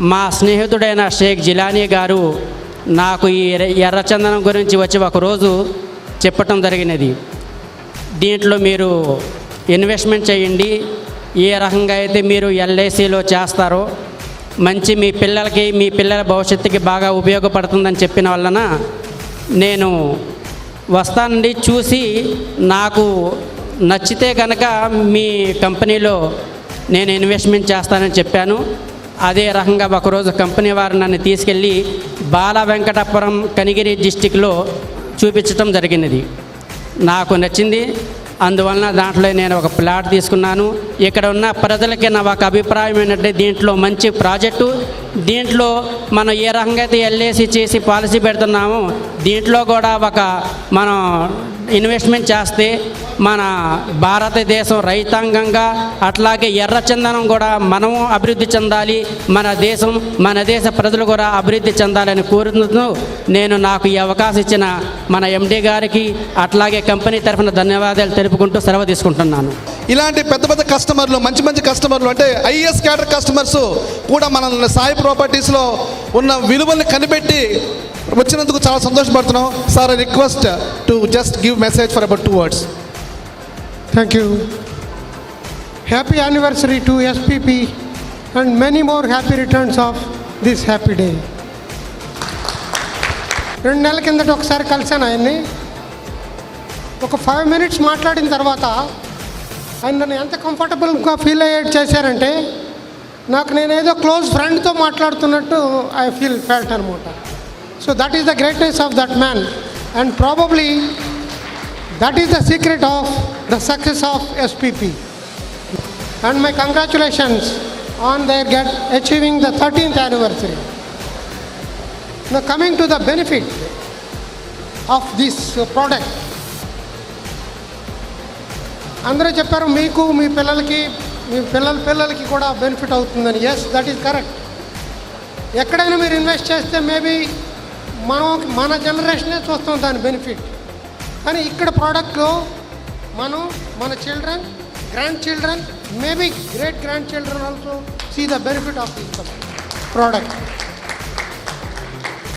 మా స్నేహితుడైన షేక్ జిలానీ గారు నాకు ఈ ఎర్ర- ఎర్రచందనం గురించి వచ్చి ఒకరోజు చెప్పటం జరిగినది. దీంట్లో మీరు ఇన్వెస్ట్మెంట్ చేయండి. ఏ రకంగా అయితే మీరు ఎల్ఐసిలో చేస్తారో మంచి మీ పిల్లలకి మీ పిల్లల భవిష్యత్తుకి బాగా ఉపయోగపడుతుందని చెప్పిన వలన నేను వస్తానండి. చూసి నాకు నచ్చితే కనుక మీ కంపెనీలో నేను ఇన్వెస్ట్మెంట్ చేస్తానని చెప్పాను. అదే రకంగా ఒకరోజు కంపెనీ వారు నన్ను తీసుకెళ్ళి బాల వెంకటపురం కనిగిరి డిస్టిక్లో చూపించటం జరిగినది. నాకు నచ్చింది. అందువలన దాంట్లో నేను ఒక ప్లాట్ తీసుకున్నాను. ఇక్కడ ఉన్న ప్రజలకి నా ఒక అభిప్రాయం ఏంటంటే దీంట్లో మంచి ప్రాజెక్టు దీంట్లో మనం ఏ రకంగా అయితే ఎల్ఏసి చేసి పాలసీ పెడుతున్నామో దీంట్లో కూడా ఒక మనం ఇన్వెస్ట్మెంట్ చేస్తే మన భారతదేశం రైతాంగంగా అట్లాగే ఎర్ర చందనం కూడా మనము అభివృద్ధి చెందాలి మన దేశం మన దేశ ప్రజలు కూడా అభివృద్ధి చెందాలని కోరుతూ నేను నాకు ఈ అవకాశం ఇచ్చిన మన ఎండి గారికి అట్లాగే కంపెనీ తరఫున ధన్యవాదాలు తెలుపుకుంటూ సెలవు తీసుకుంటున్నాను. ఇలాంటి పెద్ద పెద్ద కస్టమర్లు మంచి మంచి కస్టమర్లు అంటే ఐఎస్ క్యాడర్ కస్టమర్స్ కూడా మన సాయి ప్రాపర్టీస్లో ఉన్న విలువల్ని కనిపెట్టి వచ్చినందుకు చాలా సంతోషపడుతున్నాం. Sir request to just give message for about two words thank you happy anniversary to SPP and many more happy returns of this happy day రెండు నెలల కిందట ఒకసారి కలిశాను ఆయన్ని. ఒక ఫైవ్ మినిట్స్ మాట్లాడిన తర్వాత అండ్ నన్ను ఎంత కంఫర్టబుల్గా ఫీల్ అయ్యే చేశారంటే నాకు నేనేదో క్లోజ్ ఫ్రెండ్తో మాట్లాడుతున్నట్టు ఐ ఫీల్ ఫెల్ట్ అనమాట so that is the greatness of that man and probably that is the secret of the success of SPP and my congratulations on their get achieving the thirteenth anniversary coming to the benefit of this product అందరూ చెప్పారు మీకు మీ పిల్లలకి మీ పిల్లల పిల్లలకి కూడా benefit అవుతుందని. Yes that is correct ఎక్కడైనా మీరు ఇన్వెస్ట్ చేస్తే మేబీ మనం మన జనరేషనే చూస్తాం దాని బెనిఫిట్ కానీ ఇక్కడ ప్రోడక్ట్లో మనం మన children grand children maybe great grand children also see the benefit of this product